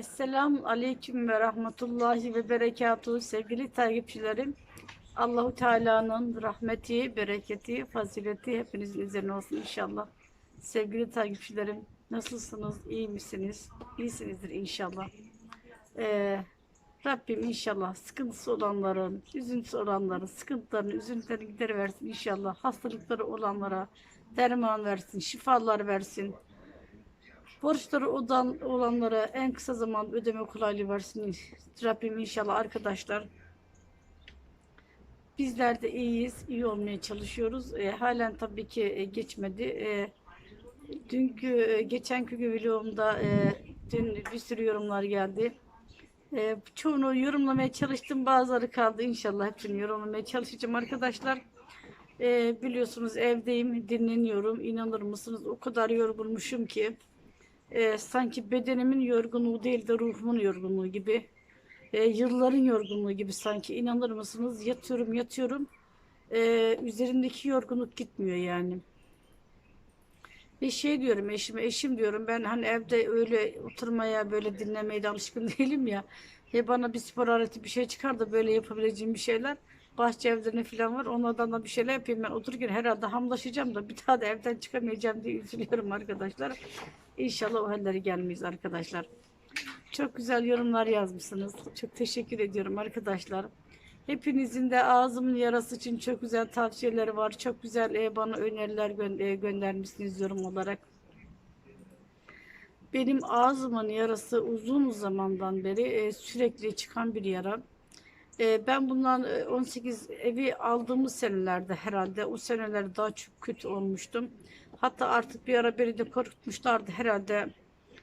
Esselamu Aleyküm ve Rahmetullahi ve Berekatuhu sevgili takipçilerim. Allahu Teala'nın rahmeti, bereketi, fazileti hepinizin üzerine olsun inşallah. Sevgili takipçilerim nasılsınız, iyi misiniz? İyisinizdir inşallah. Ee, Rabbim inşallah sıkıntısı olanların, üzüntüsü olanların, sıkıntılarını, üzüntülerini gideriversin inşallah. Hastalıkları olanlara derman versin, şifalar versin. Borçları odan olanlara en kısa zaman ödeme kolaylığı versin. Rabbim inşallah arkadaşlar. Bizler de iyiyiz, iyi olmaya çalışıyoruz. E, halen tabii ki e, geçmedi. E, dünkü, e, geçenki vlogumda e, dün bir sürü yorumlar geldi. E, çoğunu yorumlamaya çalıştım. Bazıları kaldı. İnşallah hepsini yorumlamaya çalışacağım arkadaşlar. E, biliyorsunuz evdeyim, dinleniyorum. İnanır mısınız? O kadar yorgunmuşum ki e, sanki bedenimin yorgunluğu değil de ruhumun yorgunluğu gibi. E, yılların yorgunluğu gibi sanki. İnanır mısınız? Yatıyorum, yatıyorum. E, üzerimdeki yorgunluk gitmiyor yani. Ve şey diyorum eşime, eşim diyorum ben hani evde öyle oturmaya böyle dinlemeye de alışkın değilim ya. Ya bana bir spor aleti bir şey çıkar da böyle yapabileceğim bir şeyler. Bahçe evlerine falan var. Onlardan da bir şeyler yapayım ben otururken herhalde hamlaşacağım da bir daha da evden çıkamayacağım diye üzülüyorum arkadaşlar. İnşallah o hallere gelmeyiz arkadaşlar. Çok güzel yorumlar yazmışsınız. Çok teşekkür ediyorum arkadaşlar. Hepinizin de ağzımın yarası için çok güzel tavsiyeleri var. Çok güzel e, bana öneriler e, göndermişsiniz yorum olarak. Benim ağzımın yarası uzun zamandan beri e, sürekli çıkan bir yara. E, ben bundan e, 18 evi aldığımız senelerde herhalde o senelerde daha çok kötü olmuştum. Hatta artık bir ara beni de korkutmuşlardı herhalde.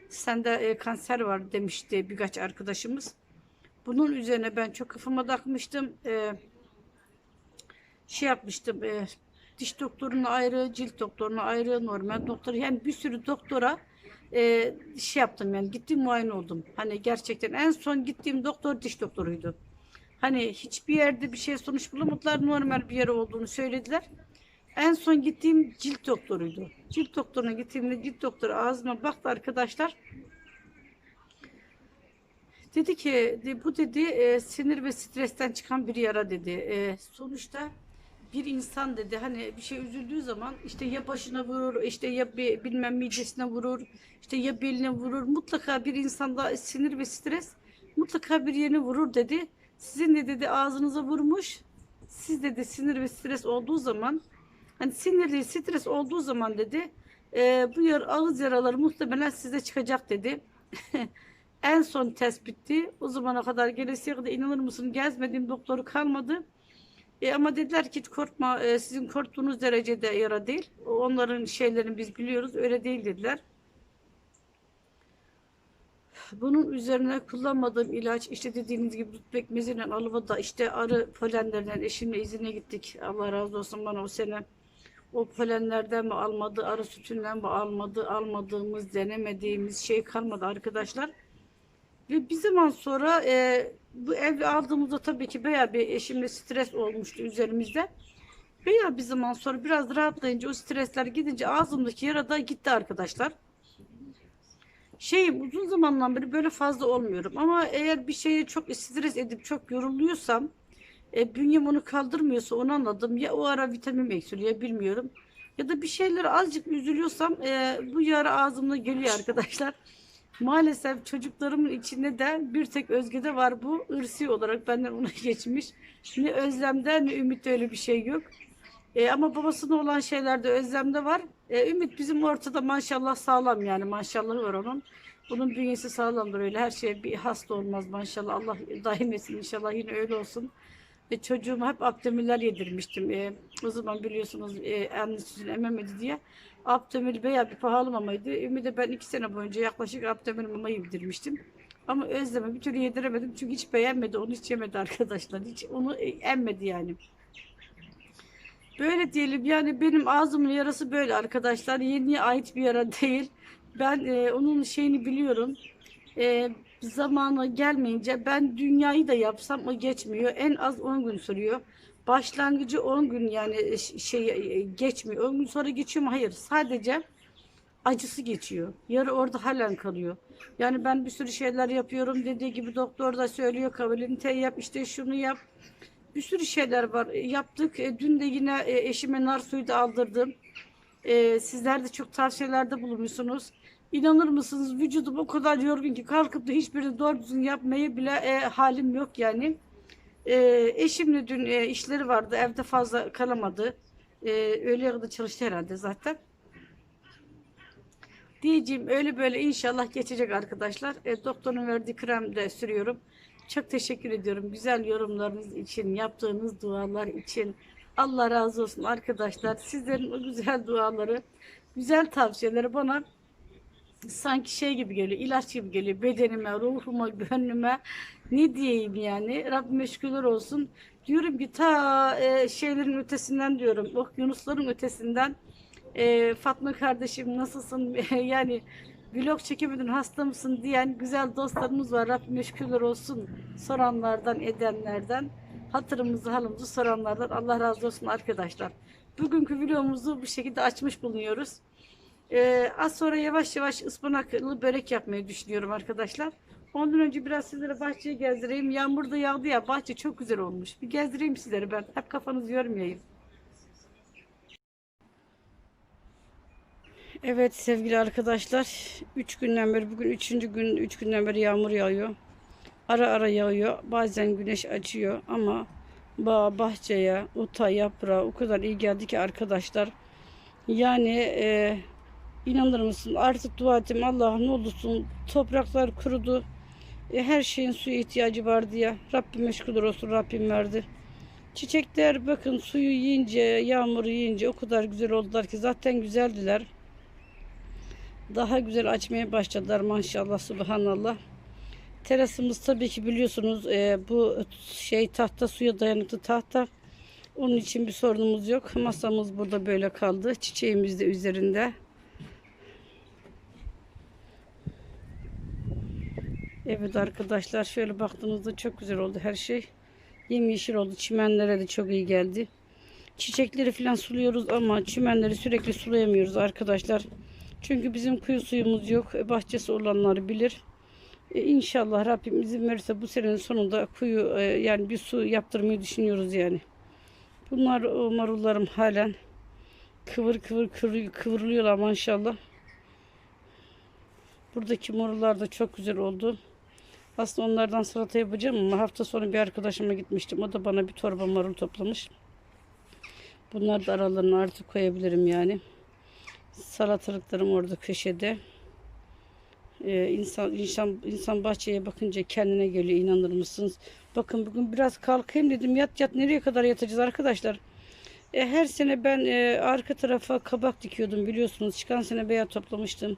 Sende e, kanser var demişti birkaç arkadaşımız. Bunun üzerine ben çok kafama takmıştım. E, şey yapmıştım. E, diş doktoruna ayrı, cilt doktoruna ayrı, normal doktor. Yani bir sürü doktora e, şey yaptım yani gittim muayene oldum. Hani gerçekten en son gittiğim doktor diş doktoruydu. Hani hiçbir yerde bir şey sonuç bulamadılar. Normal bir yer olduğunu söylediler. En son gittiğim cilt doktoruydu. Cilt doktoruna gittiğimde cilt doktoru ağzıma baktı arkadaşlar. Dedi ki de- bu dedi e, sinir ve stresten çıkan bir yara dedi. E, sonuçta bir insan dedi hani bir şey üzüldüğü zaman işte ya başına vurur işte ya bir, bilmem midesine vurur işte ya beline vurur mutlaka bir insanda sinir ve stres mutlaka bir yerine vurur dedi. Sizin de dedi ağzınıza vurmuş. Siz dedi sinir ve stres olduğu zaman hani sinirli stres olduğu zaman dedi e, bu yar, ağız yaraları muhtemelen size çıkacak dedi. en son tespitti. O zamana kadar gelesiye kadar inanır mısın gezmediğim doktoru kalmadı. E, ama dediler ki korkma e, sizin korktuğunuz derecede yara değil. Onların şeylerini biz biliyoruz öyle değil dediler. Bunun üzerine kullanmadığım ilaç işte dediğiniz gibi dut pekmeziyle alıvada işte arı polenlerinden eşimle izine gittik. Allah razı olsun bana o sene. O polenlerden mi almadı, arı sütünden mi almadı, almadığımız, denemediğimiz şey kalmadı arkadaşlar. Ve bir zaman sonra e, bu ev aldığımızda tabii ki bayağı bir eşimle stres olmuştu üzerimizde. Bayağı bir zaman sonra biraz rahatlayınca o stresler gidince ağzımdaki yara da gitti arkadaşlar. Şey uzun zamandan beri böyle fazla olmuyorum ama eğer bir şeye çok stres edip çok yoruluyorsam e, bünyem onu kaldırmıyorsa onu anladım. Ya o ara vitamin eksiliyor bilmiyorum. Ya da bir şeylere azıcık üzülüyorsam e, bu yara ağzımda geliyor arkadaşlar. Maalesef çocuklarımın içinde de bir tek Özge'de var bu. ırsi olarak benden ona geçmiş. Ne Özlem'de ne Ümit'te öyle bir şey yok. E, ama babasına olan şeylerde Özlem'de var. E, Ümit bizim ortada maşallah sağlam yani maşallah var onun. Bunun bünyesi sağlamdır öyle. Her şeye bir hasta olmaz maşallah. Allah daim etsin inşallah yine öyle olsun. Ve çocuğuma hep abdemiller yedirmiştim. E, o zaman biliyorsunuz e, anne sütünü ememedi diye. Abdemil veya bir pahalı mamaydı. Ümit'e ben iki sene boyunca yaklaşık abdemil mama yedirmiştim. Ama Özlem'e bir türlü yediremedim. Çünkü hiç beğenmedi. Onu hiç yemedi arkadaşlar. Hiç onu e, emmedi yani. Böyle diyelim yani benim ağzımın yarası böyle arkadaşlar. Yeniye ait bir yara değil. Ben e, onun şeyini biliyorum. E, zamanı gelmeyince ben dünyayı da yapsam o geçmiyor. En az 10 gün sürüyor. Başlangıcı 10 gün yani ş- şey e, geçmiyor. 10 gün sonra geçiyor mu? Hayır. Sadece acısı geçiyor. Yarı orada halen kalıyor. Yani ben bir sürü şeyler yapıyorum. Dediği gibi doktor da söylüyor kabulünte yap işte şunu yap. Bir sürü şeyler var. E, Yaptık. E, Dün de yine e, eşime nar suyu da aldırdım. Sizler de çok tavsiyelerde bulunmuşsunuz. İnanır mısınız vücudum o kadar yorgun ki kalkıp da hiçbirini doğru düzgün yapmaya bile e, halim yok yani. E, eşimle dün e, işleri vardı. Evde fazla kalamadı. E, öğleye kadar çalıştı herhalde zaten. Diyeceğim öyle böyle inşallah geçecek arkadaşlar. E, doktorun verdiği krem de sürüyorum. Çok teşekkür ediyorum güzel yorumlarınız için, yaptığınız dualar için. Allah razı olsun arkadaşlar. Sizlerin o güzel duaları, güzel tavsiyeleri bana sanki şey gibi geliyor, ilaç gibi geliyor. Bedenime, ruhuma, gönlüme ne diyeyim yani. Rabbime şükürler olsun. Diyorum ki ta e, şeylerin ötesinden diyorum. Okyanusların ötesinden e, Fatma kardeşim nasılsın? yani vlog çekemedin hasta mısın diyen güzel dostlarımız var. Rabbime şükürler olsun. Soranlardan, edenlerden. Hatırımızı, halımızı soranlardan. Allah razı olsun arkadaşlar. Bugünkü vlogumuzu bu şekilde açmış bulunuyoruz. Ee, az sonra yavaş yavaş ıspanaklı börek yapmayı düşünüyorum arkadaşlar. Ondan önce biraz sizlere bahçeyi gezdireyim. Yağmur da yağdı ya bahçe çok güzel olmuş. Bir gezdireyim sizlere ben. Hep kafanızı yormayayım. Evet sevgili arkadaşlar. 3 günden beri bugün 3. gün 3 günden beri yağmur yağıyor. Ara ara yağıyor. Bazen güneş açıyor ama bağ, bahçeye, ota, yaprağa o kadar iyi geldi ki arkadaşlar. Yani e, inanır mısın artık dua ettim Allah'ım ne olursun topraklar kurudu. E, her şeyin suya ihtiyacı vardı ya. Rabbime şükürler olsun Rabbim verdi. Çiçekler bakın suyu yiyince, yağmuru yiyince o kadar güzel oldular ki zaten güzeldiler. Daha güzel açmaya başladılar maşallah subhanallah. Terasımız tabii ki biliyorsunuz e, bu şey tahta suya dayanıklı tahta. Onun için bir sorunumuz yok. Masamız burada böyle kaldı. Çiçeğimiz de üzerinde. Evet arkadaşlar şöyle baktığımızda çok güzel oldu her şey. Yemyeşil oldu. Çimenlere de çok iyi geldi. Çiçekleri falan suluyoruz ama çimenleri sürekli sulayamıyoruz arkadaşlar. Çünkü bizim kuyu suyumuz yok. E, Bahçesi olanları bilir. E, İnşallah Rabbim izin verirse bu senenin sonunda kuyu e, yani bir su yaptırmayı düşünüyoruz yani. Bunlar marullarım halen kıvır kıvır kıvır maşallah. Buradaki marullar da çok güzel oldu. Aslında onlardan salata yapacağım ama hafta sonu bir arkadaşıma gitmiştim. O da bana bir torba marul toplamış. Bunlar da aralarına artık koyabilirim yani. Salatalıklarım orada köşede. Ee, insan, insan, insan bahçeye bakınca kendine geliyor inanır mısınız? Bakın bugün biraz kalkayım dedim. Yat yat nereye kadar yatacağız arkadaşlar? E, her sene ben e, arka tarafa kabak dikiyordum biliyorsunuz. Çıkan sene beya toplamıştım.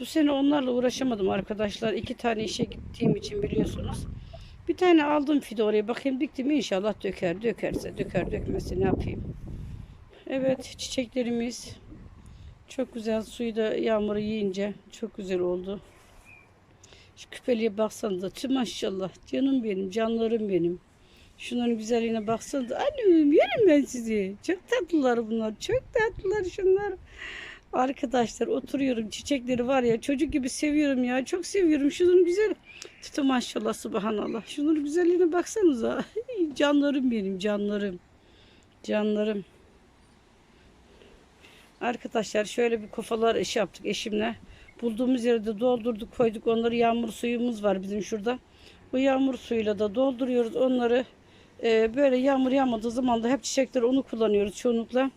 Bu sene onlarla uğraşamadım arkadaşlar. İki tane işe gittiğim için biliyorsunuz. Bir tane aldım fide oraya. Bakayım diktim inşallah döker. Dökerse döker dökmezse ne yapayım. Evet çiçeklerimiz çok güzel. Suyu da yağmuru yiyince çok güzel oldu. Şu küpeliğe baksanıza. Tüm maşallah. Canım benim. Canlarım benim. Şunların güzelliğine baksanıza. Annem yerim ben sizi. Çok tatlılar bunlar. Çok tatlılar şunlar. Arkadaşlar oturuyorum. Çiçekleri var ya çocuk gibi seviyorum ya. Çok seviyorum. Şunun güzel. Tütü maşallah subhanallah. Şunun güzelliğine baksanıza. Canlarım benim canlarım. Canlarım. Arkadaşlar şöyle bir kafalar iş yaptık eşimle. Bulduğumuz yerde doldurduk koyduk. Onları yağmur suyumuz var bizim şurada. Bu yağmur suyuyla da dolduruyoruz. Onları e, böyle yağmur yağmadığı zaman da hep çiçekler onu kullanıyoruz çoğunlukla.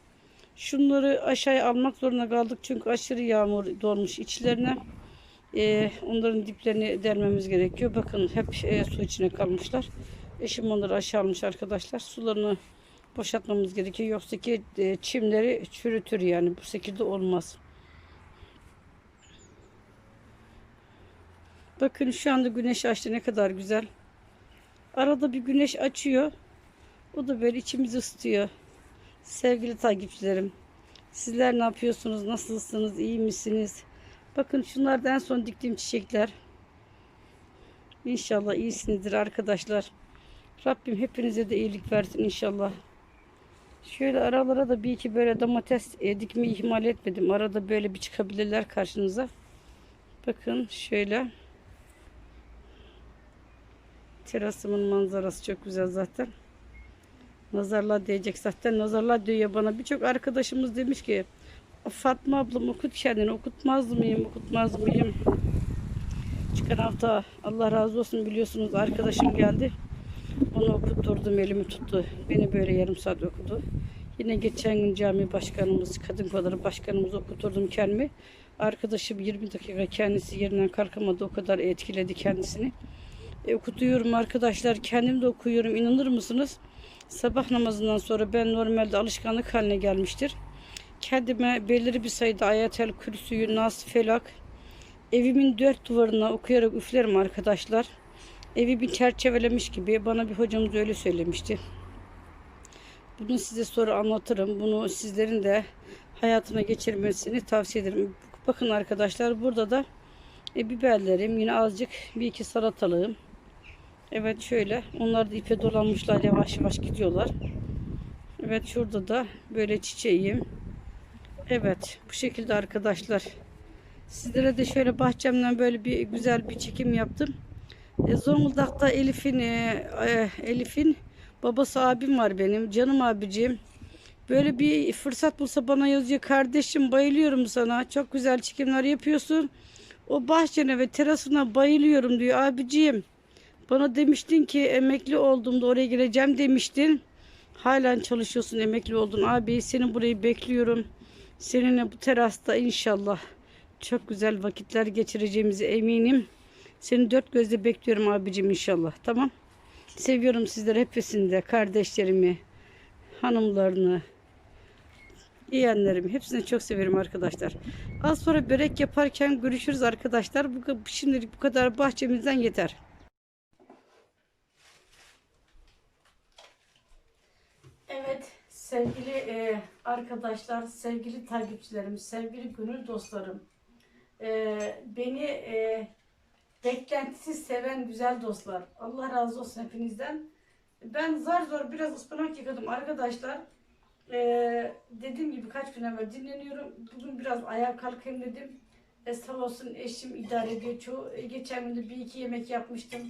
Şunları aşağıya almak zorunda kaldık. Çünkü aşırı yağmur dolmuş içlerine. E, onların diplerini delmemiz gerekiyor. Bakın hep e, su içine kalmışlar. Eşim onları aşağı almış arkadaşlar. Sularını boşaltmamız gerekiyor. Yoksa ki e, çimleri çürütür yani. Bu şekilde olmaz. Bakın şu anda güneş açtı ne kadar güzel. Arada bir güneş açıyor. O da böyle içimizi ısıtıyor. Sevgili takipçilerim. Sizler ne yapıyorsunuz? Nasılsınız? İyi misiniz? Bakın şunlar da en son diktiğim çiçekler. İnşallah iyisinizdir arkadaşlar. Rabbim hepinize de iyilik versin inşallah. Şöyle aralara da bir iki böyle domates e, dikmeyi ihmal etmedim. Arada böyle bir çıkabilirler karşınıza. Bakın şöyle. Terasımın manzarası çok güzel zaten. Nazarlar diyecek zaten. Nazarlar diyor bana. Birçok arkadaşımız demiş ki Fatma ablam okut kendini. Okutmaz mıyım? Okutmaz mıyım? Çıkan hafta Allah razı olsun biliyorsunuz arkadaşım geldi. Onu okutturdum elimi tuttu. Beni böyle yarım saat okudu. Yine geçen gün cami başkanımız, kadın kolları başkanımız okuturdum kendimi. Arkadaşım 20 dakika kendisi yerinden kalkamadı. O kadar etkiledi kendisini. E, okutuyorum arkadaşlar. Kendim de okuyorum. İnanır mısınız? Sabah namazından sonra ben normalde alışkanlık haline gelmiştir. Kendime belirli bir sayıda ayetel kürsüyü, nas, felak evimin dört duvarına okuyarak üflerim arkadaşlar. Evi bir çerçevelemiş gibi bana bir hocamız öyle söylemişti. Bunu size sonra anlatırım. Bunu sizlerin de hayatına geçirmesini tavsiye ederim. Bakın arkadaşlar burada da e, biberlerim yine azıcık bir iki salatalığım. Evet şöyle onlar da ipe dolanmışlar yavaş yavaş gidiyorlar. Evet şurada da böyle çiçeğim. Evet bu şekilde arkadaşlar. Sizlere de şöyle bahçemden böyle bir güzel bir çekim yaptım. E, Zonguldak'ta Elif'in e, e, Elif'in babası abim var benim. Canım abicim. Böyle bir fırsat bulsa bana yazıyor. Kardeşim bayılıyorum sana. Çok güzel çekimler yapıyorsun. O bahçene ve terasına bayılıyorum diyor abicim. Bana demiştin ki emekli olduğumda oraya gireceğim demiştin. Halen çalışıyorsun emekli oldun abi. Seni burayı bekliyorum. Seninle bu terasta inşallah çok güzel vakitler geçireceğimize eminim. Seni dört gözle bekliyorum abicim inşallah. Tamam. Seviyorum sizleri hepsini de. Kardeşlerimi, hanımlarını, yeğenlerimi. Hepsini çok severim arkadaşlar. Az sonra börek yaparken görüşürüz arkadaşlar. Bu, şimdilik bu kadar bahçemizden yeter. Evet sevgili e, arkadaşlar, sevgili takipçilerim, sevgili gönül dostlarım. E, beni e, beklentisiz seven güzel dostlar. Allah razı olsun hepinizden. Ben zar zor biraz ıspanak yıkadım arkadaşlar. Ee, dediğim gibi kaç gün evvel dinleniyorum. Bugün biraz ayağa kalkayım dedim. E, sağ olsun eşim idare ediyor. Çoğu, e, geçen gün de bir iki yemek yapmıştım.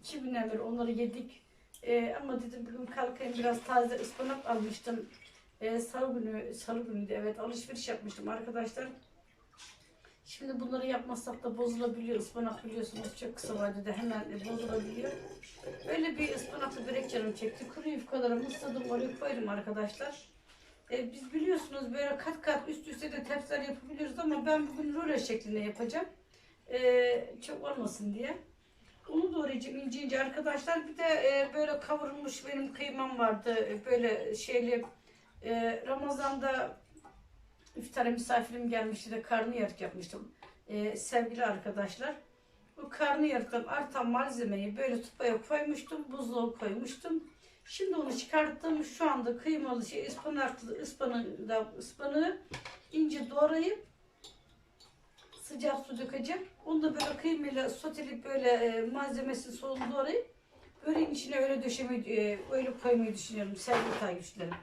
İki gün evvel onları yedik. E, ama dedim bugün kalkayım biraz taze ıspanak almıştım. E, salı günü, salı günüydü evet alışveriş yapmıştım arkadaşlar. Şimdi bunları yapmazsak da bozulabiliyor. Ispanak biliyorsunuz çok kısa vadede hemen bozulabiliyor. Böyle bir ıspanaklı börek canım çekti. Kuru yufkalarımı ısladım oraya koydum arkadaşlar. E, biz biliyorsunuz böyle kat kat üst üste de tepsiler yapabiliyoruz ama ben bugün röle şeklinde yapacağım. E, çok olmasın diye. Onu doğrayacağım ince ince arkadaşlar. Bir de e, böyle kavrulmuş benim kıymam vardı. E, böyle şeyli e, Ramazan'da iftara misafirim gelmişti de karnıyarık yapmıştım. E, sevgili arkadaşlar. Bu karnıyarıktan artan malzemeyi böyle tupaya koymuştum. Buzluğa koymuştum. Şimdi onu çıkarttım. Şu anda kıymalı şey ıspanaklı ıspanağı, da- ince doğrayıp sıcak su dökeceğim. Onu da böyle kıymayla soteleyip böyle e, malzemesini solunu doğrayıp böreğin içine öyle döşemeyi, e, öyle koymayı düşünüyorum sevgili takipçilerim.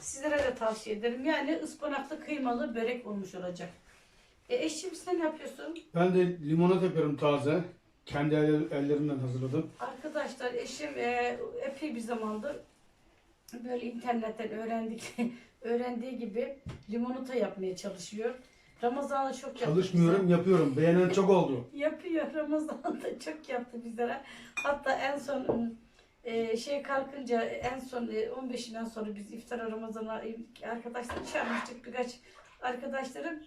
Sizlere de tavsiye ederim. Yani ıspanaklı kıymalı börek olmuş olacak. E, eşim sen ne yapıyorsun? Ben de limonata yapıyorum taze. Kendi el- ellerimden hazırladım. Arkadaşlar eşim e, epey bir zamandır böyle internetten öğrendik öğrendiği gibi limonata yapmaya çalışıyor. Ramazan'da çok yaptı Çalışmıyorum, yapıyorum. Beğenen çok oldu. bize. Yapıyor Ramazan'da çok yaptı bizlere. Hatta en son e, şey kalkınca en son e, 15'inden sonra biz iftara Ramazan'a e, arkadaşlar çağırmıştık birkaç arkadaşlarım.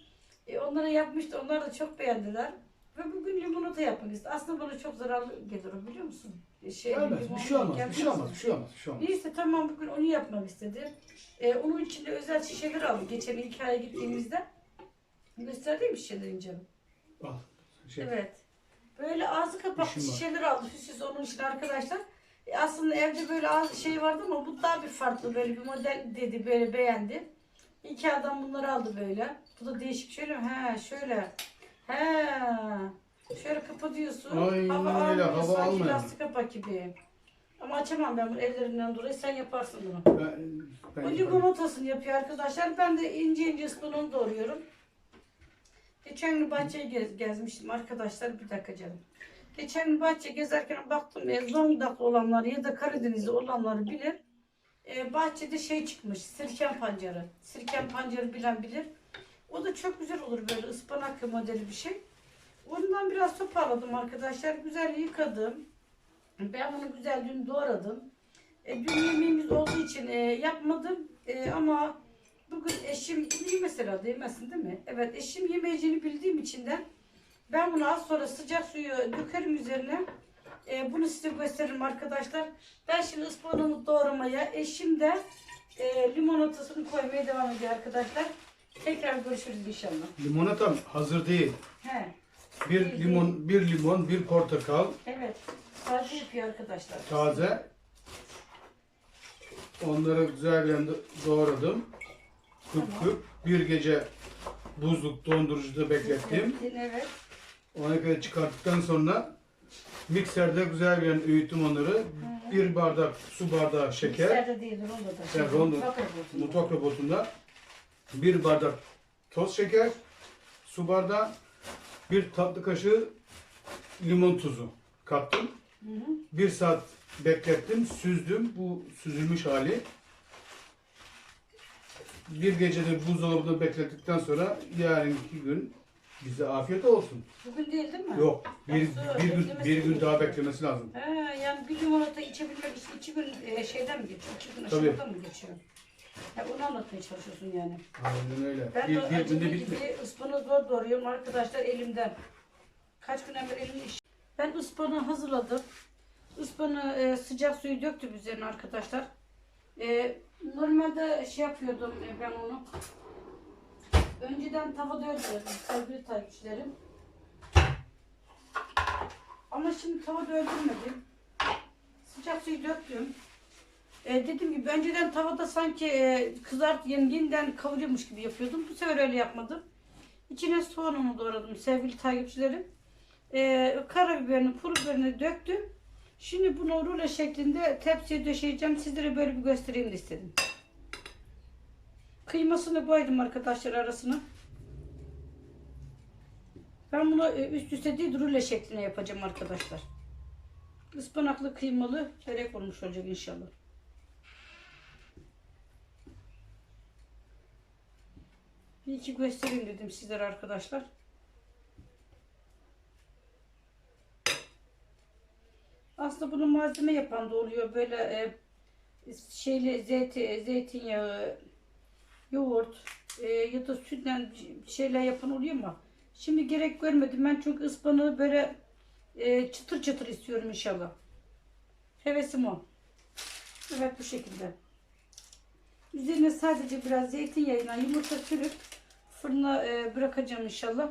E, onlara yapmıştı. Onlar da çok beğendiler. Ve bugün limonata yapmak istedim. Aslında bana çok zararlı gelir biliyor musun? E, Şey, Gelmez, bir şey olmaz, bir şey olmaz, bir şey olmaz, bir şey olmaz. Neyse tamam bugün onu yapmak istedim. Ee, onun için de özel şişeler aldım. Geçen ilk aya gittiğimizde. Gösterdiğim şişelerin canım. Al. Şey, Evet. Böyle ağzı kapaklı İşim var. şişeler aldım. Süsüz onun için arkadaşlar. E, aslında evde böyle ağzı şey vardı ama bu daha bir farklı böyle bir model dedi böyle beğendi. İki adam bunları aldı böyle. Bu da değişik şöyle mi? He şöyle. He. Şöyle kapatıyorsun. Aynen hava öyle, almıyor. hava Sanki almıyor. lastik kapak gibi. Ama açamam ben bunu ellerinden dolayı. Sen yaparsın bunu. Ben, ben yaparım. limonatasını yapıyor arkadaşlar. Ben de ince ince ıspanağını doğruyorum. Geçen gün bahçeyi gez, gezmiştim arkadaşlar. Bir dakika canım. Geçen bahçe gezerken baktım. E, Zonguldaklı olanlar ya da Karadenizli olanları bilir. E, bahçede şey çıkmış. Sirken pancarı. Sirken pancarı bilen bilir. O da çok güzel olur böyle ıspanak modeli bir şey. Ondan biraz toparladım arkadaşlar. Güzel yıkadım. Ben bunu güzel dün doğradım. E, dün yemeğimiz olduğu için e, yapmadım E, ama bugün eşim iyi mesela değmezsin değil mi? Evet eşim yemeyeceğini bildiğim için de ben bunu az sonra sıcak suyu dökerim üzerine. E, bunu size gösteririm arkadaşlar. Ben şimdi ıspanağımı doğramaya, eşim de e, limonatasını koymaya devam ediyor arkadaşlar. Tekrar görüşürüz inşallah. Limonata hazır değil. He, Bir Değil, limon, bir limon, bir portakal evet. Sadece yapıyor arkadaşlar. taze. Onları güzel bir anda doğradım. Küp Tamam. küp. Bir gece buzluk dondurucuda beklettim. Evet. Ona göre çıkarttıktan sonra mikserde güzel bir öğüttüm onları. Bir bardak su bardağı şeker. Mikserde değil, rondoda. Evet, rondoda. Mutfak robotunda. Mutfak robotunda bir bardak toz şeker, su bardağı, bir tatlı kaşığı limon tuzu kattım. Hı hı. Bir saat beklettim, süzdüm. Bu süzülmüş hali. Bir gecede buzdolabında beklettikten sonra yarınki gün bize afiyet olsun. Bugün değil değil mi? Yok, bir, Nasıl? bir, gün, Beklemesi bir gün daha beklemesi lazım. He, yani bir limonata içebilmek için iki gün e, şeyden mi geçiyor? İki gün Tabii. aşamadan mı geçiyor? Ha, onu anlatmaya çalışıyorsun yani. Aynen öyle. Ben Bir, de bir acılı günde bitmiyor. gibi ıspanağı zor doğruyorum arkadaşlar elimden. Kaç gün evvel elimde iş. Ben ıspanağı hazırladım. Ispanağı e, sıcak suyu döktüm üzerine arkadaşlar. E, normalde şey yapıyordum e, ben onu. Önceden tavada öldürüyordum sevgili takipçilerim. Ama şimdi tavada öldürmedim. Sıcak suyu döktüm. E, dediğim gibi önceden tavada sanki e, kızart yeniden kavuruyormuş gibi yapıyordum. Bu sefer öyle yapmadım. İçine soğanımı doğradım sevgili takipçilerim. E, karabiberini, pul biberini döktüm. Şimdi bunu rulo şeklinde tepsiye döşeyeceğim. Sizlere böyle bir göstereyim de istedim. Kıymasını koydum arkadaşlar arasına. Ben bunu e, üst üste değil rulo şeklinde yapacağım arkadaşlar. Ispanaklı kıymalı çörek olmuş olacak inşallah. Bir iki göstereyim dedim sizlere arkadaşlar. Aslında bunu malzeme yapan da oluyor. Böyle e, şeyle zeyti, zeytinyağı, yoğurt e, ya da sütten şeyler yapan oluyor ama şimdi gerek görmedim. Ben çünkü ıspanağı böyle e, çıtır çıtır istiyorum inşallah. Hevesim o. Evet bu şekilde. Üzerine sadece biraz zeytinyağıyla yumurta sürüp fırına e, bırakacağım inşallah.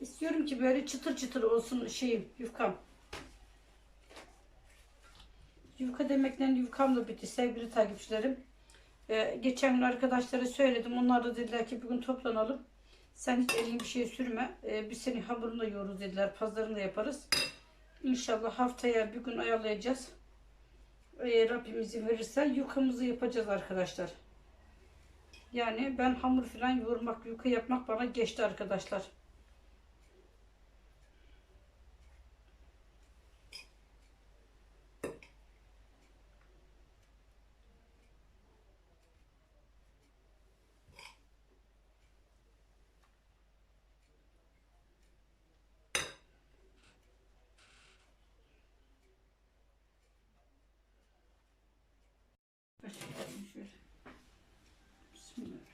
İstiyorum ki böyle çıtır çıtır olsun şeyim yufkam. Yufka demekten yufkam da bitti sevgili takipçilerim. E, geçen gün arkadaşlara söyledim. Onlar da dediler ki bugün toplanalım. Sen hiç elini bir şey sürme. E, biz senin hamurunu da yoğururuz dediler. Pazarını da yaparız. İnşallah haftaya bir gün ayarlayacağız. Eğer Rabbim izin verirse yufkamızı yapacağız arkadaşlar. Yani ben hamur falan yoğurmak, yufka yapmak bana geçti arkadaşlar.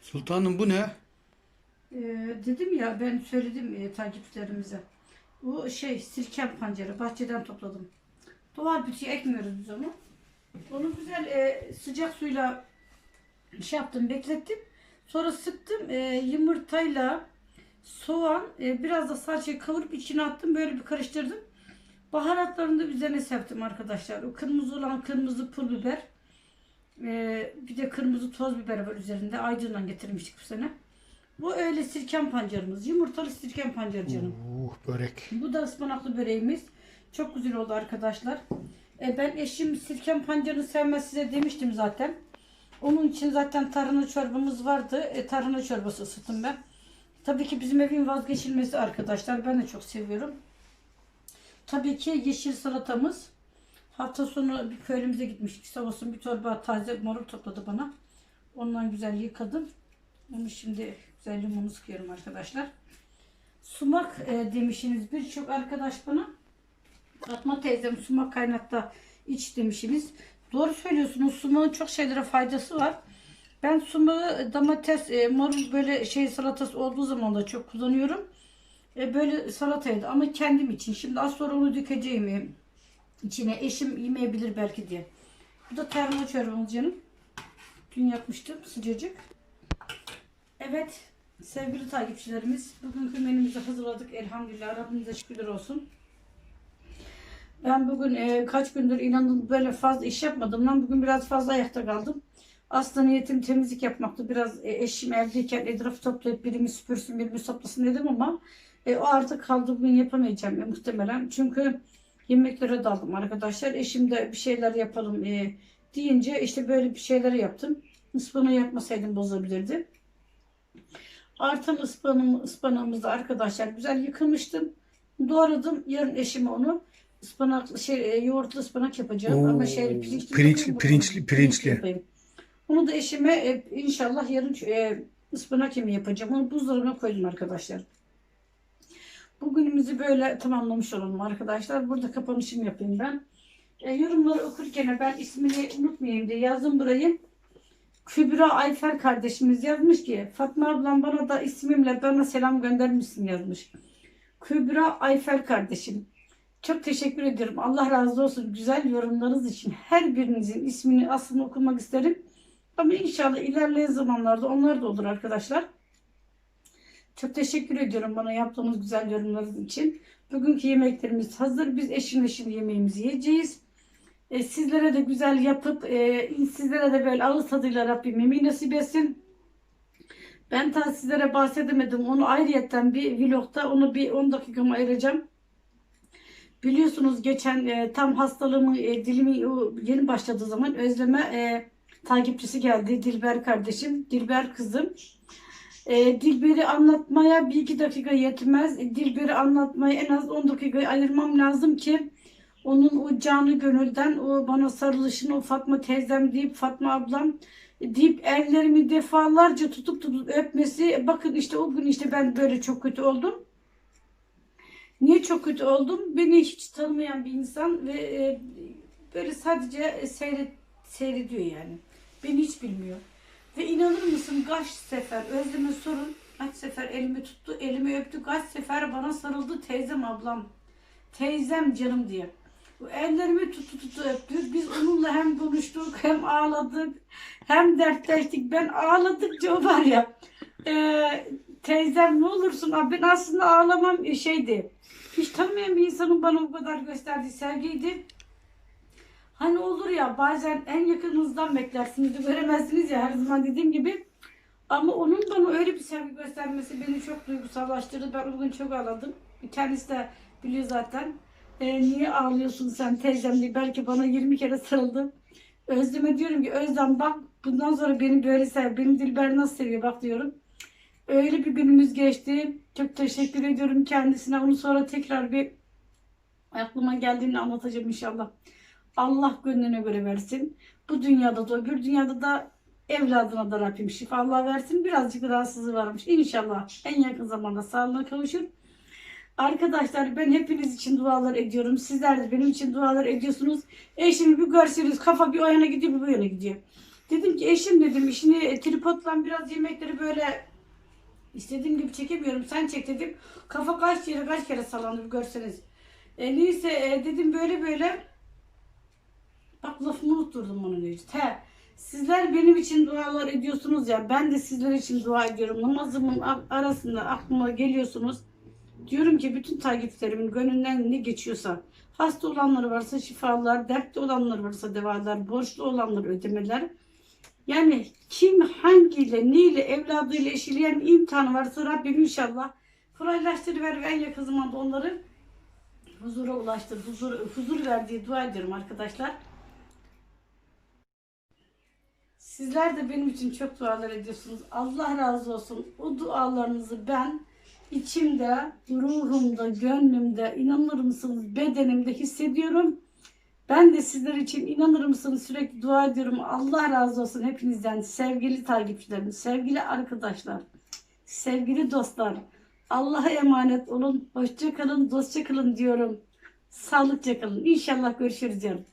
Sultanım bu ne? Ee, dedim ya ben söyledim e, takipçilerimize. Bu şey sirken pancarı bahçeden topladım. Doğal bütçe ekmiyoruz biz onu. Onu güzel e, sıcak suyla şey yaptım beklettim. Sonra sıktım e, yumurtayla soğan e, biraz da salçayı kavurup içine attım böyle bir karıştırdım. Baharatlarını da üzerine serptim arkadaşlar. O kırmızı olan kırmızı pul biber. E, bir de kırmızı toz biber var üzerinde. Aydın'dan getirmiştik bu sene. Bu öyle sirken pancarımız. Yumurtalı sirken pancarı canım. Uh börek. Bu da ıspanaklı böreğimiz. Çok güzel oldu arkadaşlar. E, ben eşim sirken pancarını sevmez size demiştim zaten. Onun için zaten tarhana çorbamız vardı. E, tarhana çorbası ısıttım ben. Tabii ki bizim evin vazgeçilmezi arkadaşlar. Ben de çok seviyorum. Tabii ki yeşil salatamız. Hafta sonu bir köylümüze gitmiştik. Sağ olsun bir torba taze marul topladı bana. Ondan güzel yıkadım. Onu şimdi güzel limonu sıkıyorum arkadaşlar. Sumak e, demişsiniz birçok arkadaş bana. Fatma teyzem sumak kaynakta iç demişsiniz. Doğru söylüyorsunuz. Sumağın çok şeylere faydası var. Ben sumağı domates, e, marul böyle şey salatası olduğu zaman da çok kullanıyorum. E, böyle salataydı ama kendim için. Şimdi az sonra onu dökeceğim içine. Eşim yemeyebilir belki diye. Bu da termo çorbamız canım. Dün yapmıştım sıcacık. Evet sevgili takipçilerimiz bugünkü menümüzü hazırladık. Elhamdülillah Rabbimize şükürler olsun. Ben bugün e, kaç gündür inanın böyle fazla iş yapmadım. Ben bugün biraz fazla ayakta kaldım. Aslında niyetim temizlik yapmaktı. Biraz e, eşim evdeyken etrafı toplayıp birimi süpürsün birimi toplasın dedim ama e, o artık kaldı bugün yapamayacağım e, muhtemelen. Çünkü yemeklere daldım arkadaşlar. Eşim de bir şeyler yapalım e, deyince işte böyle bir şeyler yaptım. Ispanağı yapmasaydım bozabilirdi. Artan ıspanağımı, ıspanağımızı arkadaşlar güzel yıkamıştım. Doğradım. Yarın eşime onu ıspanak şey e, yoğurtlu ıspanak yapacağım Oo, ama şey pirinçli pirinçli- yapayım, pirinçli- pirinçli. yapayım. Onu da eşime e, inşallah yarın e, ıspanak yemeği yapacağım. Onu buzdolabına koydum arkadaşlar. Bugünümüzü böyle tamamlamış olalım arkadaşlar. Burada kapanışımı yapayım ben. E, yorumları okurken ben ismini unutmayayım diye yazdım burayı. Kübra Ayfer kardeşimiz yazmış ki Fatma ablam bana da ismimle bana selam göndermişsin yazmış. Kübra Ayfer kardeşim. Çok teşekkür ediyorum. Allah razı olsun güzel yorumlarınız için. Her birinizin ismini aslında okumak isterim. Ama inşallah ilerleyen zamanlarda onlar da olur arkadaşlar. Çok teşekkür ediyorum bana yaptığınız güzel yorumlarınız için. Bugünkü yemeklerimiz hazır. Biz eşimle şimdi yemeğimizi yiyeceğiz. E, sizlere de güzel yapıp e, sizlere de böyle ağız tadıyla Rabbim yemeği nasip etsin. Ben ta sizlere bahsedemedim. Onu ayrıyetten bir vlogda onu bir 10 dakikamı ayıracağım. Biliyorsunuz geçen e, tam hastalığımı e, dilimi o yeni başladığı zaman Özleme e, takipçisi geldi. Dilber kardeşim, Dilber kızım. E, Dilber'i anlatmaya bir iki dakika yetmez. E, Dilber'i anlatmaya en az 10 dakika ayırmam lazım ki onun o canı gönülden o bana sarılışını o Fatma teyzem deyip Fatma ablam deyip ellerimi defalarca tutup tutup öpmesi. Bakın işte o gün işte ben böyle çok kötü oldum. Niye çok kötü oldum? Beni hiç tanımayan bir insan ve e, böyle sadece seyret, seyrediyor yani. Beni hiç bilmiyor. Ve inanır mısın kaç sefer Özlem'e sorun kaç sefer elimi tuttu, elimi öptü, kaç sefer bana sarıldı teyzem ablam. Teyzem canım diye. Ellerimi tuttu tuttu öptü. Biz onunla hem konuştuk hem ağladık hem dertleştik. Ben ağladıkça o var ya e, teyzem ne olursun abi ben aslında ağlamam e, şeydi. Hiç tanımayan bir insanın bana bu kadar gösterdiği sevgiydi. Hani olur ya bazen en yakınınızdan beklersiniz, göremezsiniz ya her zaman dediğim gibi. Ama onun bana öyle bir sevgi göstermesi beni çok duygusallaştırdı. Ben o gün çok ağladım. Kendisi de biliyor zaten. E, niye ağlıyorsun sen teyzem diye. Belki bana 20 kere sarıldı. Özlem'e diyorum ki Özlem bak bundan sonra beni böyle sev. Beni Dilber nasıl seviyor bak diyorum. Öyle bir günümüz geçti. Çok teşekkür ediyorum kendisine. Onu sonra tekrar bir aklıma geldiğini anlatacağım inşallah. Allah gönlüne göre versin. Bu dünyada da öbür dünyada da evladına da Rabbim şifalar versin. Birazcık rahatsızlığı varmış. İnşallah en yakın zamanda sağlığına kavuşur. Arkadaşlar ben hepiniz için dualar ediyorum. Sizler de benim için dualar ediyorsunuz. Eşimi bir görseniz kafa bir o yana gidiyor bir bu yana gidiyor. Dedim ki eşim dedim işini e, tripodla biraz yemekleri böyle istediğim gibi çekemiyorum. Sen çek dedim. Kafa kaç yere kaç kere sallandı bir görseniz. E, neyse e, dedim böyle böyle. Bak lafımı unutturdum onu Necdet. He. Sizler benim için dualar ediyorsunuz ya. Ben de sizler için dua ediyorum. Namazımın arasında aklıma geliyorsunuz. Diyorum ki bütün takipçilerimin gönlünden ne geçiyorsa hasta olanları varsa şifalar, dertli olanları varsa devalar, borçlu olanları ödemeler. Yani kim hangiyle, neyle, evladıyla, eşiyle yani imtihanı varsa Rabbim inşallah kolaylaştırıver ve en yakın zamanda onları huzura ulaştır, huzur, huzur verdiği dua ediyorum arkadaşlar. Sizler de benim için çok dualar ediyorsunuz. Allah razı olsun. O dualarınızı ben içimde, ruhumda, gönlümde, inanır mısınız bedenimde hissediyorum. Ben de sizler için inanır mısınız sürekli dua ediyorum. Allah razı olsun hepinizden. Sevgili takipçilerim, sevgili arkadaşlar, sevgili dostlar. Allah'a emanet olun. Hoşça kalın, dostça kalın diyorum. Sağlıkça kalın. İnşallah görüşürüz diyorum.